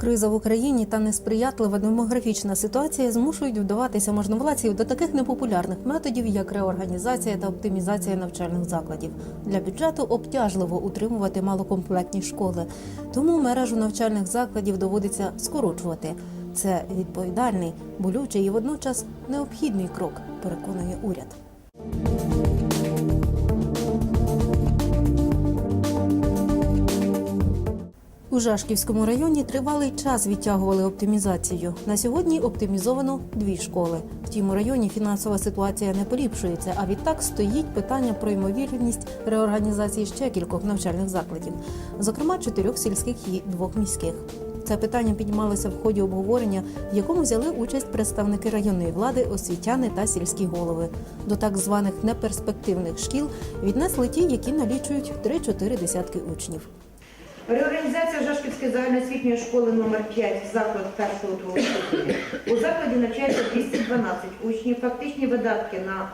Криза в Україні та несприятлива демографічна ситуація змушують вдаватися можновладців до таких непопулярних методів, як реорганізація та оптимізація навчальних закладів. Для бюджету обтяжливо утримувати малокомплектні школи, тому мережу навчальних закладів доводиться скорочувати. Це відповідальний, болючий і водночас необхідний крок, переконує уряд. У Жашківському районі тривалий час відтягували оптимізацію. На сьогодні оптимізовано дві школи. Втім, у районі фінансова ситуація не поліпшується, а відтак стоїть питання про ймовірність реорганізації ще кількох навчальних закладів, зокрема чотирьох сільських і двох міських. Це питання піднімалося в ході обговорення, в якому взяли участь представники районної влади, освітяни та сільські голови. До так званих неперспективних шкіл віднесли ті, які налічують 3-4 десятки учнів. Реорганізація Жашківської загальноосвітньої школи номер 5 заклад 1-2 ступеня. У закладі навчається 212 учнів. Фактичні видатки на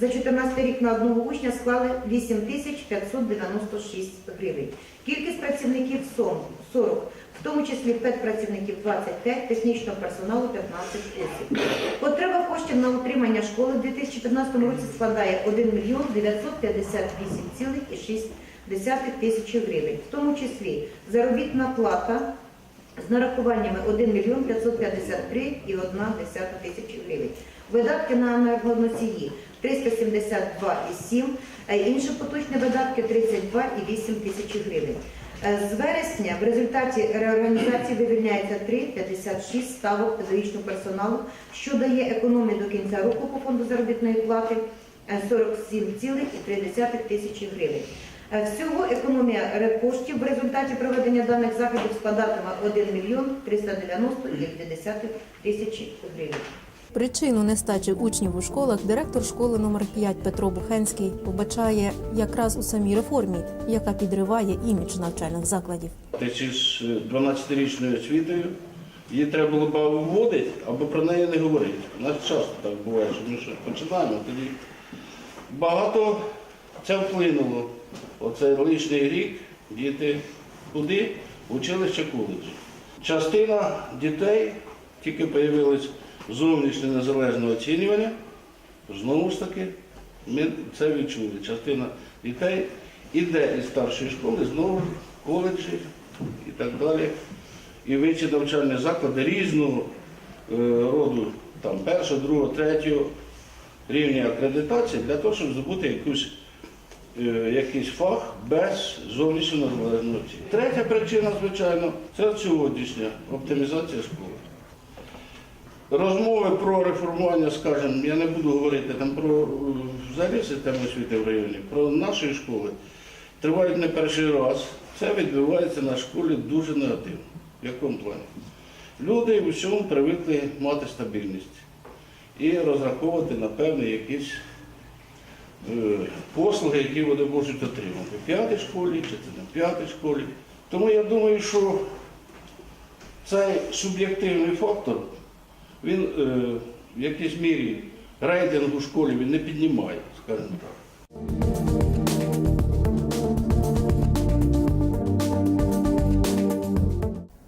за 14 рік на одного учня склали 8596 гривень. Кількість працівників сом- 40, в тому числі педпрацівників 25, технічного персоналу 15 осіб. Потреба коштів на утримання школи в 2015 році складає 1 мільйон 958,6 десятих тисячі гривень, в тому числі заробітна плата з нарахуваннями 1 мільйон 553,1 тисячі гривень. Видатки на енергоносії 372,7, а інші поточні видатки 32,8 тисячі гривень. Е, З вересня в результаті реорганізації вивільняється 3,56 ставок педагогічного персоналу, що дає економію до кінця року по фонду заробітної плати е, 47,3 тисячі гривень. Е, Всього економія ре- коштів в результаті проведення даних заходів складатиме 1 мільйон 390,2 тисячі гривень. Причину нестачі учнів у школах директор школи номер 5 Петро Бухенський побачає якраз у самій реформі, яка підриває імідж навчальних закладів. Ти чи ж 12-річною освітою її треба було б або вводити, або про неї не говорити. У нас часто так буває, що ми щось починаємо, тоді багато це вплинуло. Оцей лишній рік діти куди? Училище коледжі. Частина дітей тільки з'явилось зовнішнє незалежне оцінювання. Знову ж таки, ми це відчули. Частина дітей іде із старшої школи, знову коледжі і так далі. І вищі навчальні заклади різного е, роду, там, першого, другого, третього рівня акредитації для того, щоб здобути якусь, якийсь фах без незалежного оцінювання. Третя причина, звичайно, це сьогоднішня оптимізація школи. Розмови про реформування, скажімо, я не буду говорити там про е, взагалі систему освіти в районі, про наші школи, тривають не перший раз. Це відбувається на школі дуже негативно. В якому плані? Люди в усьому привикли мати стабільність і розраховувати на певні якісь е, послуги, які вони можуть отримати. В п'ятій школі чи не в п'ятій школі. Тому я думаю, що цей суб'єктивний фактор, він е, в якійсь мірі рейтингу школі він не піднімає, скажімо так.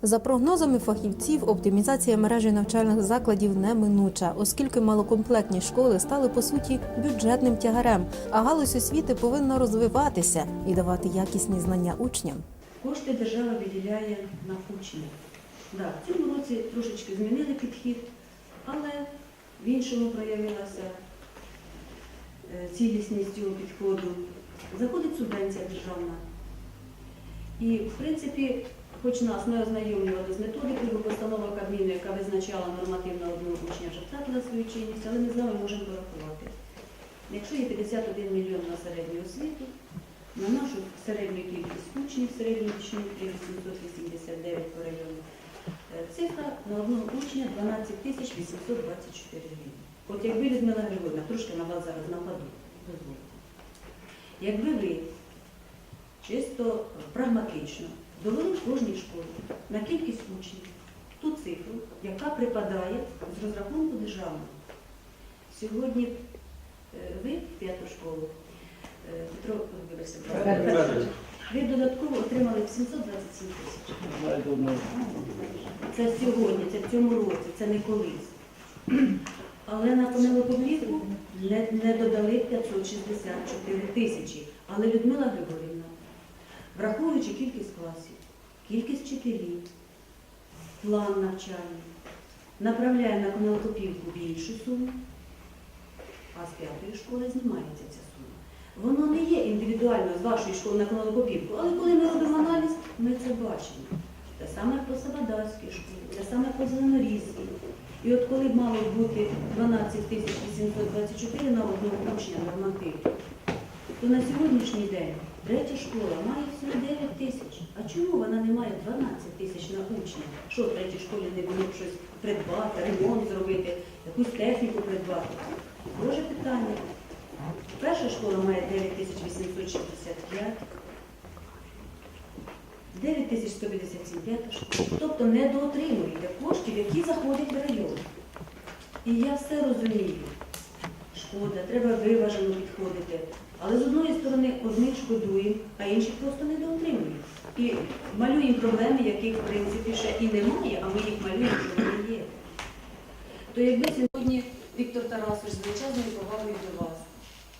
За прогнозами фахівців, оптимізація мережі навчальних закладів неминуча, оскільки малокомплектні школи стали по суті бюджетним тягарем, а галузь освіти повинна розвиватися і давати якісні знання учням. Кошти держава виділяє на учнів. Да, в цьому році трошечки змінили підхід, але в іншому проявилася е, цілісність цього підходу. Заходить субвенція державна. І, в принципі, хоч нас не ознайомлювали з методикою, постанова Кабміну, яка визначала нормативно одного учня, вже втратила свою чинність, але ми з вами можемо порахувати. Якщо є 51 мільйон на середню освіту, на нашу середню кількість учнів, середню річну 889 по району, е, цифра на одного учня 12 тисяч 824 гривень. От якби Людмила Григорівна, трошки на вас зараз нападу, дозвольте. Якби ви чисто прагматично довели в кожній школі на кількість учнів ту цифру, яка припадає з розрахунку державного. Сьогодні е, ви в п'яту школу, е, Петро, вибачте, ви додатково отримали 727 тисяч. Це сьогодні, це в цьому році, це не колись. Але на понелоповіку не, не додали 564 тисячі. Але Людмила Григорівна, враховуючи кількість класів, кількість вчителів, план навчання, направляє на конелокопівку більшу суму, а з п'ятої школи знімається ця сума. Воно не є індивідуально з вашої школи на конелокопівку, але коли ми робимо аналіз, ми це бачимо. Те саме по Савадарській школі, те саме по Зеленорізькій. І от коли б мало бути 12 тисяч 824 на одного учня норматив, то на сьогоднішній день третя школа має всього 9 тисяч. А чому вона не має 12 тисяч на учня? Що в третій школі не було щось придбати, ремонт зробити, якусь техніку придбати? Боже питання. Перша школа має 9 тисяч 865, 9157 п'ята школа. Тобто не доотримуєте коштів, які заходять в район. І я все розумію. Шкода, треба виважено підходити. Але з одної сторони одних шкодуємо, а інших просто не доотримують. І малюємо проблеми, яких в принципі ще і немає, а ми їх малюємо, що вони є. То якби сьогодні Віктор Тарасович з величезною повагою до вас,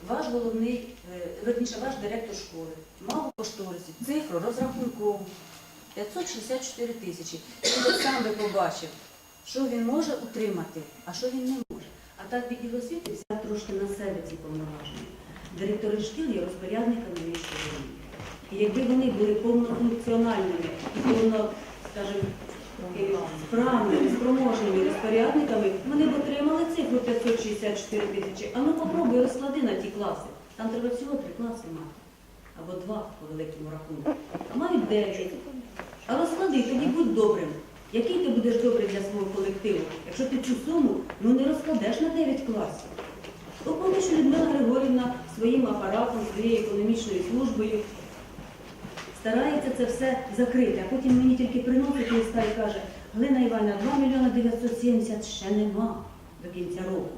ваш головний, е, верніше, ваш директор школи, мав кошторисі цифру розрахункову 564 тисячі. Він сам би побачив, що він може утримати, а що він не може. А так відділ освіти взяв трошки на себе ці повноваження. Директори шкіл є розпорядниками міської ради. І якби вони були повнофункціональними і повно, скажімо, спроможними розпорядниками, вони б отримали цифру 564 тисячі. А ну попробуй розклади на ті класи. Там треба всього три класи мати. Або два по великому рахунку. А мають дев'ять. А розклади, тоді будь добрим. Який ти будеш добрий для свого колективу, якщо ти цю суму ну, не розкладеш на 9 класів? То поки що Людмила Григорівна своїм апаратом, своєю економічною службою старається це все закрити, а потім мені тільки приносить листа і каже, Галина Івановна, 2 мільйони 970 ще нема до кінця року.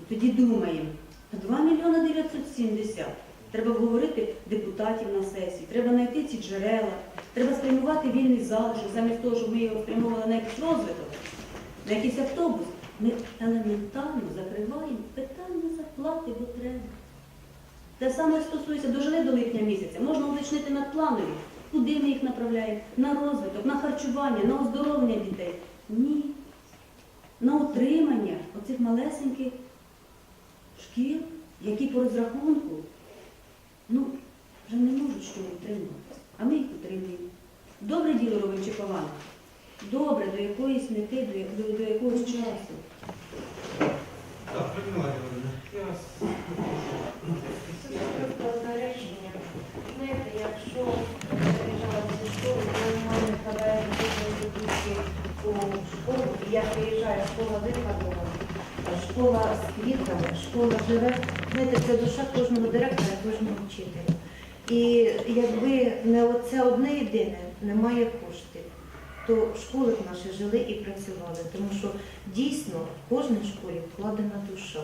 І тоді думаємо, 2 мільйони 970. Треба вговорити депутатів на сесії, треба знайти ці джерела, треба спрямувати вільний залишок, замість того, щоб ми його спрямовували на якийсь розвиток, на якийсь автобус. Ми елементарно закриваємо питання зарплати, бо треба. Те саме стосується дожили до липня місяця. Можна уточнити надпланові, куди ми їх направляємо, на розвиток, на харчування, на оздоровлення дітей. Ні. На утримання оцих малесеньких шкіл, які по розрахунку ну, вже не можуть що утримуватися. А ми їх утримуємо. Добре діло робимо чи погано? Добре, до якоїсь мети, до, до, до якогось часу. Школа з квітами, школа живе. Знаєте, це душа кожного директора, кожного вчителя. І якби не оце одне єдине, немає коштів, то школи б наші жили і працювали. Тому що дійсно в кожній школі вкладена душа.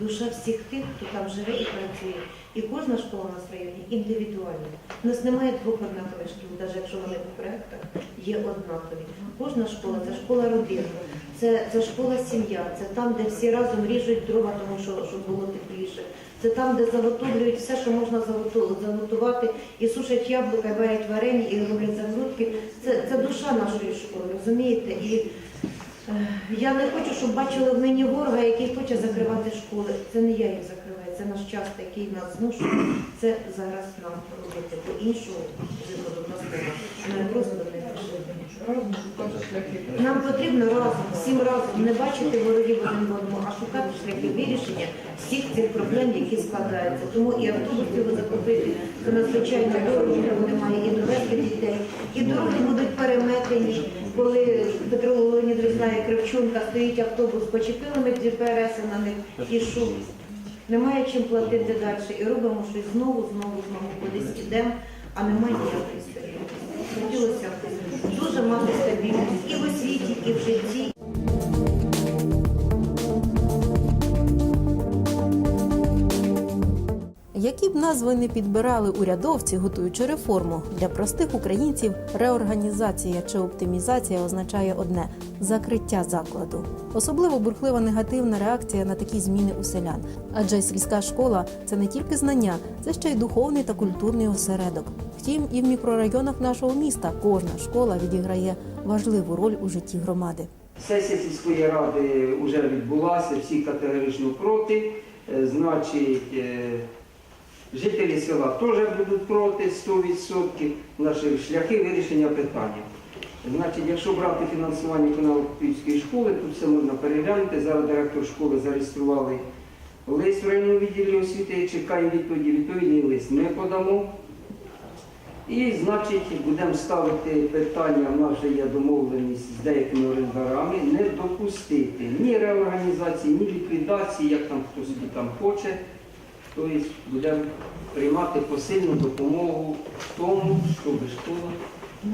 Душа всіх тих, хто там живе і працює. І кожна школа у нас в районі індивідуальна. У нас немає двох однакових шкіл, навіть якщо вони по проєктах є однакові. Кожна школа це школа родини, це, це школа сім'я, це там, де всі разом ріжуть дрова, тому що щоб було тепліше. Це там, де заготовлюють все, що можна заготувати, і сушать яблука, і варять варені, і роблять загрудки. Це, це душа нашої школи, розумієте? І е, я не хочу, щоб бачили в мені ворога, який хоче закривати школи. Це не я їх закриваю, це наш час, який нас зношує. Це зараз нам робити. Бо іншого виходу в нас немає. Ми Нам потрібно разом, всім разом не бачити ворогів один в одному, а шукати шляхи вирішення всіх цих проблем, які складаються. Тому і автобус його закупити, це надзвичайно дорого, немає і довести дітей. І дороги будуть переметені, коли Петро Леонідович знає Кривчунка, стоїть автобус, почепили ми ДПРС на них і що? Немає чим платити далі. І робимо щось знову, знову, знову кудись ідемо, а немає ніякої. Хотілося дуже мати стабільність і в освіті, і в житті. Які б назви не підбирали урядовці, готуючи реформу для простих українців, реорганізація чи оптимізація означає одне закриття закладу. Особливо бурхлива негативна реакція на такі зміни у селян. Адже сільська школа це не тільки знання, це ще й духовний та культурний осередок. Втім, і в мікрорайонах нашого міста кожна школа відіграє важливу роль у житті громади. Сесія сільської ради вже відбулася, всі категорично проти. Е, Значить, е, жителі села теж будуть проти 100% наші шляхи вирішення питання. Значить, якщо брати фінансування Каналопільської школи, тут все можна переглянути. Зараз директор школи зареєстрували лист в районному відділі освіти, чекає відповіді. Відповідний лист ми подамо. І, значить, будемо ставити питання, в нас вже є домовленість з деякими орендарами, не допустити ні реорганізації, ні ліквідації, як там хтось там хоче. Тобто будемо приймати посильну допомогу в тому, щоб школа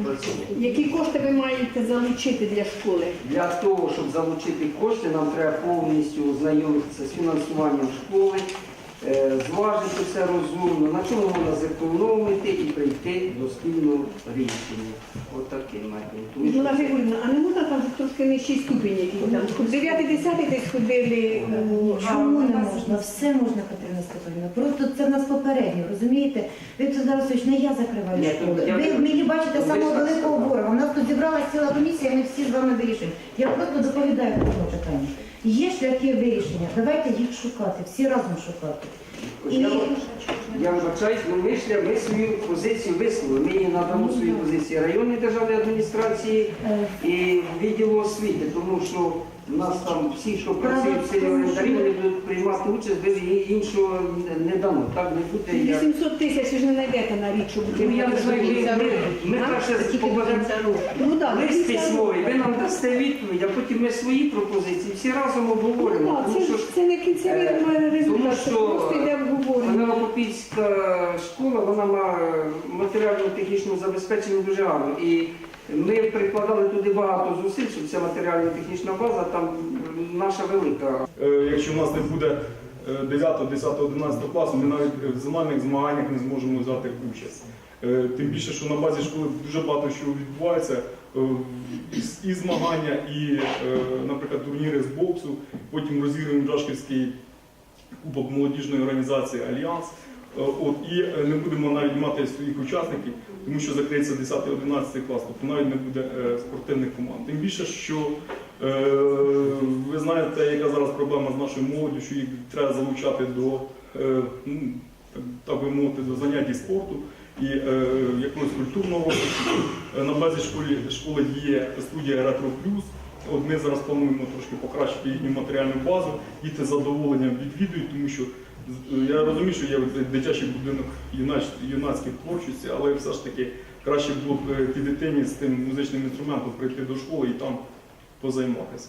працювала. Які кошти ви маєте залучити для школи? Для того, щоб залучити кошти, нам треба повністю ознайомитися з фінансуванням школи, зважити все розумно, на чому можна зекономити і прийти до спільного рішення. Методом. Тому Людмила Григорівна, а не можна там трошки нижчий ступінь який там? Хоч 9-10 десь ходили. ну, Чому не можна? Все можна, Катерина Степанівна. Просто це в нас попередньо, розумієте? Віктор Тарасович, не я закриваю Ні, школи. я- Ви мені бачите самого великого ворога. У нас тут зібралася ціла комісія, ми всі з вами вирішуємо. Я просто доповідаю про це питання. Є шляхи вирішення. Давайте їх шукати, всі разом шукати. І Я, вибачаюсь, ми, вийшли, ми свою позицію висловили. Ми її надамо свої позиції районної державної адміністрації е, і відділу освіти, тому що в нас там всі, що працюють в селі вони будуть приймати участь, без її іншого не дамо. Так не буде. як- 800 тисяч ви ж не знайдете на рік, щоб Ну, я не знаю, ми, ми, кінця року. Ну так, лист письмовий, ви нам дасте відповідь, а потім ми свої пропозиції всі разом обговоримо. Ну, тому що ж- це не кінцевий е, результат, тому це що, просто йде обговорення. Школа, вона має матеріально-технічне забезпечення дуже гарно. І ми прикладали туди багато зусиль, щоб ця матеріально-технічна база там наша велика. Е, Якщо в нас не буде е, 9, 10, 11 класу, ми навіть в змагальних змаганнях не зможемо взяти участь. Е, Тим більше, що на базі школи дуже багато що відбувається. Е, і- змагання, і, наприклад, турніри з боксу, потім розігруємо Жашківський кубок молодіжної організації Альянс. Е, От, і е, не будемо навіть мати своїх учасників, тому що закриється 10-11 клас, тобто навіть не буде е, спортивних команд. Тим більше, що е, ви знаєте, яка зараз проблема з нашою молоддю, що їх треба залучати до, е, ну, так, би мовити, до занять спорту і е, якогось культурного розвитку. На базі школи, школи є студія Ретро Плюс. От ми зараз плануємо трошки покращити їхню матеріальну базу. Діти з задоволенням відвідують, тому що я розумію, що є дитячий будинок юнацької творчості, але все ж таки краще було б ті дитині з тим музичним інструментом прийти до школи і там позайматися.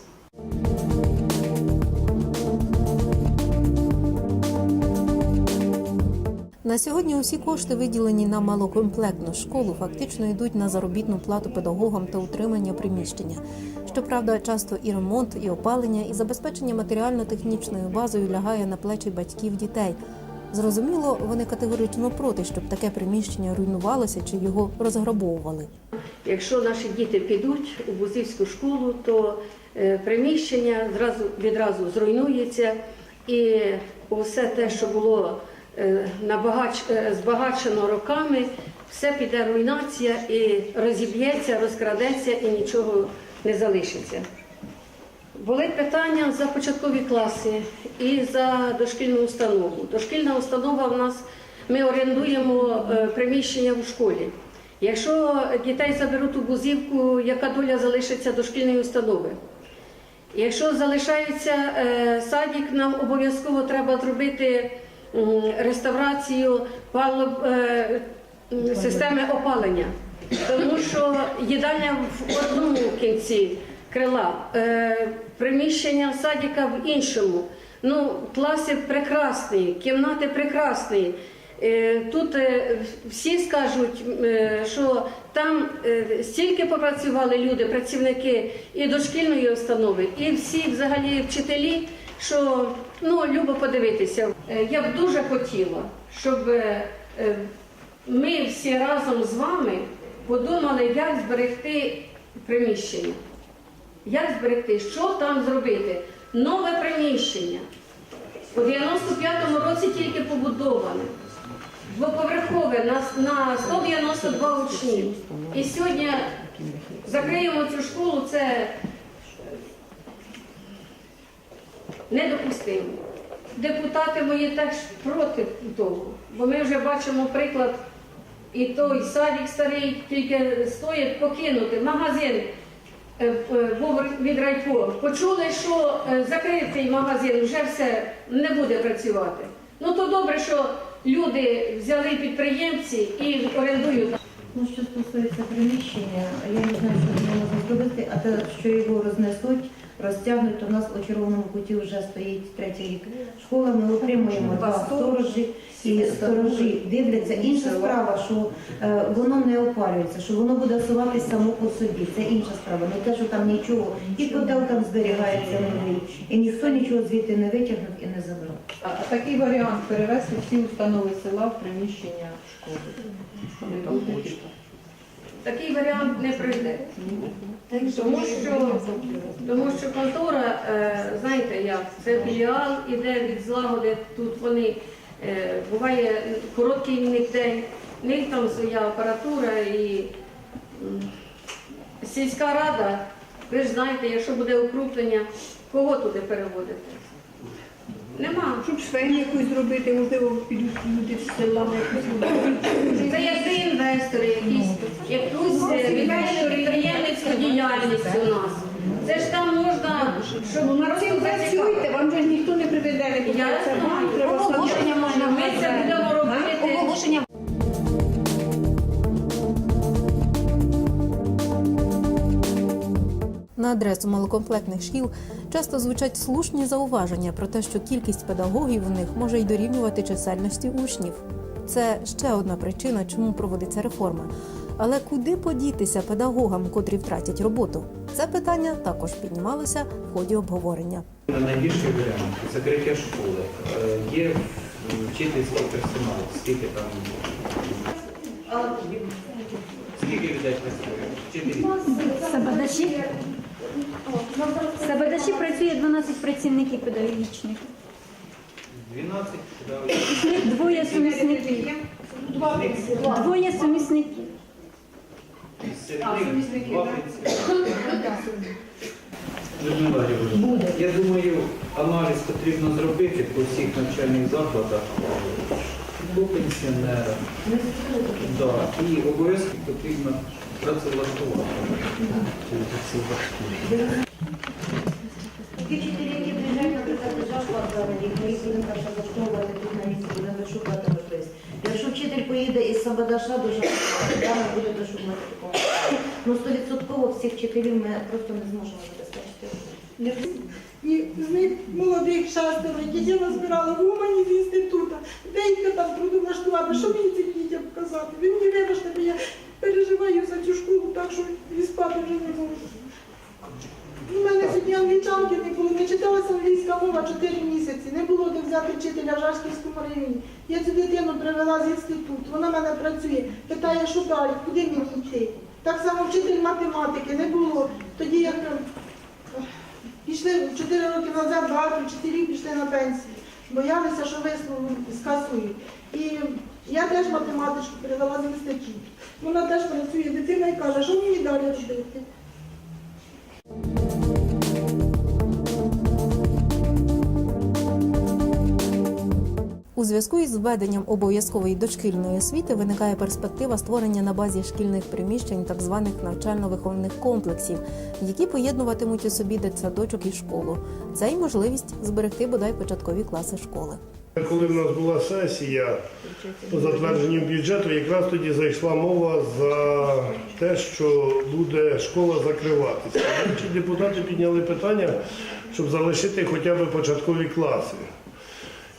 На сьогодні усі кошти, виділені на малокомплектну школу, фактично йдуть на заробітну плату педагогам та утримання приміщення. Щоправда, часто і ремонт, і опалення, і забезпечення матеріально-технічною базою лягає на плечі батьків дітей. Зрозуміло, вони категорично проти, щоб таке приміщення руйнувалося чи його розграбовували. Якщо наші діти підуть у Бузівську школу, то е, приміщення відразу зруйнується і усе те, що було набагач, е, збагачено роками, все піде руйнація і розіб'ється, розкрадеться і нічого не залишиться. Були питання за початкові класи і за дошкільну установу. Дошкільна установа в нас ми орендуємо е, приміщення в школі. Якщо дітей заберуть у бузівку, яка доля залишиться дошкільної установи? Якщо залишається е, садик, нам обов'язково треба зробити реставрацію палуб, е, системи опалення, тому що їдальня в одному кінці крила, е, приміщення садика в іншому. Ну, класи прекрасні, кімнати прекрасні. Е, Тут всі скажуть, що там стільки попрацювали люди, працівники і дошкільної установи, і всі взагалі вчителі, що ну, любо подивитися. Е, Я б дуже хотіла, щоб е, е, ми всі разом з вами подумали, як зберегти приміщення. Як зберегти, що там зробити? Нове приміщення. У 95-му році тільки побудоване. Двоповерхове на, на 192 учні. І сьогодні закриємо цю школу, це недопустимо. Депутати мої теж проти того, бо ми вже бачимо приклад, і той садик старий тільки стоїть покинути, магазин е, е, був від райко. Почули, що е, закритий магазин вже все не буде працювати. Ну то добре, що люди взяли підприємці і орендують. Ну, що стосується приміщення, я не знаю, що можна зробити, а те, що його рознесуть, розтягнуть, то в нас у червоному куті вже стоїть третій рік. Школа ми отримуємо два сторожі, і сторожі дивляться. Інша справа, що е, воно не опалюється, що воно буде суватись само по собі. Це інша справа. Не те, що там нічого, і котел там зберігається новий, і ніхто нічого звідти не витягнув і не забрав. А а такий варіант перевести всі установи села в приміщення школи. Такий варіант не пройде. Тому що, тому що контора, е, знаєте як, це філіал, іде від злагоди, тут вони, е, буває короткий в них день, в них там своя апаратура і сільська рада, ви ж знаєте, якщо буде укруплення, кого туди переводити? Нема. Щоб швейну якусь зробити, можливо, підуть люди з села на якусь роботу. Це як де інвестори, якісь, якусь відповідну підприємницьку діяльність у нас. Це ж там можна, щоб Ну, над цим працюйте, вам же ж ніхто не приведе, не Я буде. Це вам знаю. треба Оголошення можна. Ми це будемо робити. Оголошення На адресу малокомплектних шкіл часто звучать слушні зауваження про те, що кількість педагогів у них може й дорівнювати чисельності учнів. Це ще одна причина, чому проводиться реформа. Але куди подітися педагогам, котрі втратять роботу? Це питання також піднімалося в ході обговорення. Найбільший варіант закриття школи. Е, Є вчительський персонал, скільки там. Скільки людей працює? Вчителів? Сабадачі. Сабадачі працює 12 працівників педагогічних. 12 да, З них двоє сумісників. Двоє сумісників. серед них два працівники. Людмила Григорівна, я думаю, аналіз потрібно зробити по всіх навчальних закладах, по пенсіонерах. Да. І обов'язково потрібно Ті вчителі, які приїжджають, наприклад, з заклад їх ми їх будемо перше влаштовувати тут на місці, будемо вишукувати можливість. Якщо вчитель поїде із Сабадаша до Жахова, там буде дошукувати такого. Ну, стовідсотково всіх вчителів ми просто не зможемо забезпечити. І з них молодих шестеро, які я назбирала в Умані з інституту. Деякі там трудовлаштувати, що мені цим дітям казати? Ви мені вибачте, бо я переживаю за цю школу, так що і спати вже не можу. У мене сьогодні англічанки не було, не читалася англійська мова 4 місяці, не було де взяти вчителя в Жашківському районі. Я цю дитину привела з інституту, вона в мене працює, питає, що далі, куди мені йти. Так само вчитель математики не було. Тоді як Пішли 4 роки назад, багато вчителів пішли на пенсію. Боялися, що вислову скасують. Я теж математичку привела з інституту. Вона теж працює, дитина і каже, що мені далі робити. У зв'язку із введенням обов'язкової дошкільної освіти виникає перспектива створення на базі шкільних приміщень так званих навчально-виховних комплексів, які поєднуватимуть у собі дитсадочок і школу. Це й можливість зберегти бодай початкові класи школи. Коли в нас була сесія по затвердженню бюджету, якраз тоді зайшла мова за те, що буде школа закриватися. Значить, депутати підняли питання, щоб залишити хоча б початкові класи.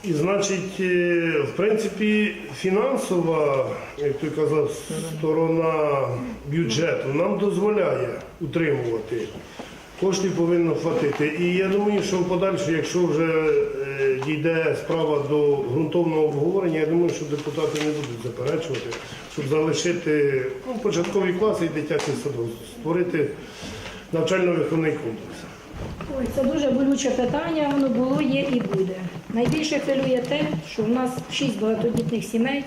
І значить, е, в принципі, фінансова, як той казав, сторона бюджету нам дозволяє утримувати коштів повинно хватити. І я думаю, що в подальше, якщо вже дійде справа до ґрунтовного обговорення, я думаю, що депутати не будуть заперечувати, щоб залишити ну, початкові класи і дитячий садок, створити навчально-виховний комплекс. Ой, це дуже болюче питання, воно було, є і буде. Найбільше хвилює те, що в нас шість багатодітних сімей,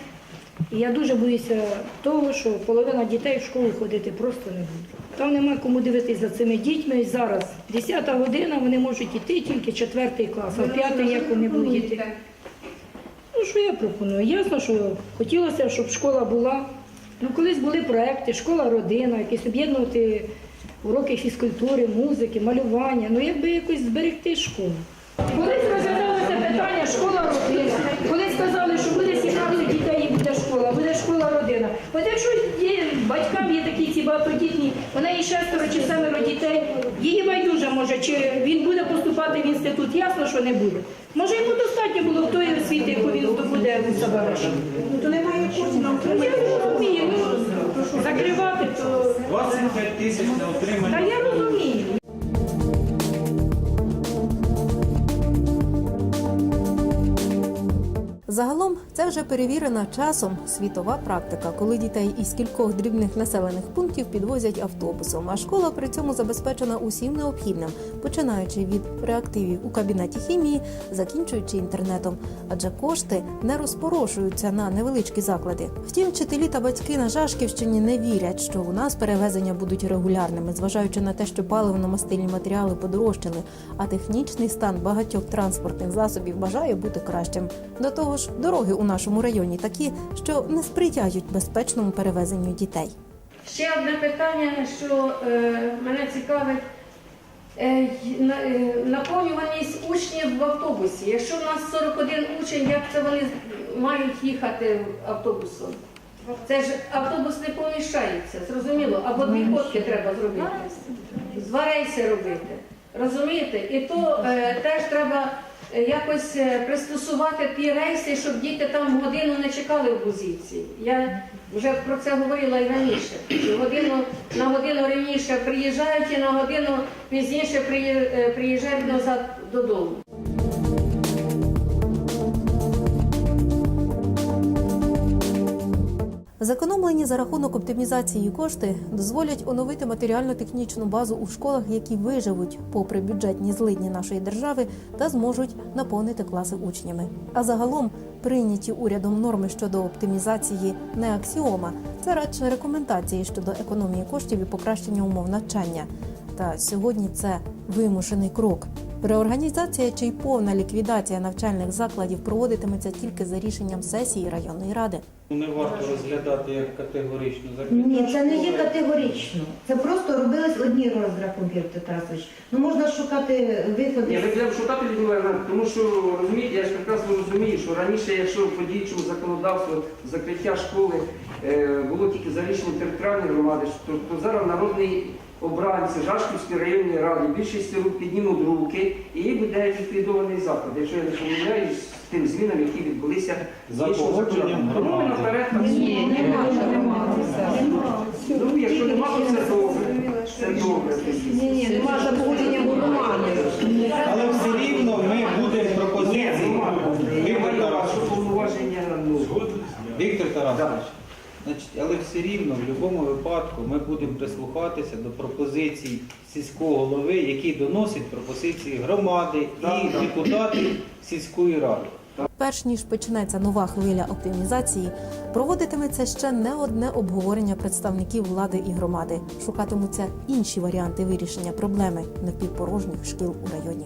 і я дуже боюся того, що половина дітей в школу ходити просто не буде. Там нема кому дивитися за цими дітьми. Зараз 10 година, вони можуть йти тільки четвертий клас, а в п'ятий як вони будуть йти. Ну, що я пропоную? Ясно, що хотілося, щоб школа була. Ну, колись були проекти, школа родина, якісь об'єднувати уроки фізкультури, музики, малювання. Ну, якби якось зберегти школу. Колись розглядалося питання школа родина. Колись сказали, що буде 17 дітей і буде школа, буде школа От якщо є, батькам є такі ці багатодітні, у неї шестеро чи семеро дітей, її байдуже може, чи він буде поступати в інститут, ясно, що не буде. Може йому достатньо було в тої освіти, яку він здобуде у. Ну, то немає коштів на Ну, Я не розумію, ну, закривати, то... 25 тисяч на Та я розумію. Загалом це вже перевірена часом світова практика, коли дітей із кількох дрібних населених пунктів підвозять автобусом, а школа при цьому забезпечена усім необхідним, починаючи від реактивів у кабінеті хімії, закінчуючи інтернетом. Адже кошти не розпорошуються на невеличкі заклади. Втім, вчителі та батьки на Жашківщині не вірять, що у нас перевезення будуть регулярними, зважаючи на те, що паливно-мастильні матеріали подорожчали, а технічний стан багатьох транспортних засобів бажає бути кращим. До того ж, дороги у нашому районі такі, що не сприяють безпечному перевезенню дітей. Ще одне питання, що е, мене цікавить. Е, е, наповнюваність учнів в автобусі. Якщо в нас 41 учень, як це вони мають їхати автобусом? Це ж автобус не поміщається, зрозуміло. Або дві ходки треба зробити. Два рейси робити. Розумієте? І то е, теж треба якось е, пристосувати ті рейси, щоб діти там годину не чекали в позиції. Я вже про це говорила і раніше. Годину на годину раніше приїжджають і на годину пізніше е, приїжджають назад додому. Зекономлені за рахунок оптимізації кошти дозволять оновити матеріально-технічну базу у школах, які виживуть попри бюджетні злидні нашої держави та зможуть наповнити класи учнями. А загалом прийняті урядом норми щодо оптимізації не аксіома, це радше рекомендації щодо економії коштів і покращення умов навчання. Та сьогодні це вимушений крок. Реорганізація чи й повна ліквідація навчальних закладів проводитиметься тільки за рішенням сесії районної ради. Не варто розглядати як категорично закриття. Ні, це не є категорично. Це просто робились одні розрахунки, Віктор Тарасович. Ну можна шукати Ні, виходи. ми будемо шукати Людмила тому що розумієте, я ж прекрасно розумію, що раніше, якщо по діючому законодавству закриття школи е, було тільки за рішенням територіальної громади, то, то зараз народний обранці Жашківської районної ради більшість рук піднімуть руки і буде ліквідований заклад, якщо я не помиляюсь, з тим змінам, які відбулися з За погодженням. Ну, громади. наперед, так Ні, нема, нема. Ну, якщо нема, то це добре. Це добре. Ні, ні, нема за погодженням громади. Але все рівно ми будемо пропозиції. Віктор Тарасович, Віктор Тарасович, значить, але все рівно в будь-якому випадку ми будемо прислухатися до пропозицій сільського голови, який доносить пропозиції громади і депутатів сільської ради. Перш ніж почнеться нова хвиля оптимізації, проводитиметься ще не одне обговорення представників влади і громади. Шукатимуться інші варіанти вирішення проблеми напівпорожніх шкіл у районі.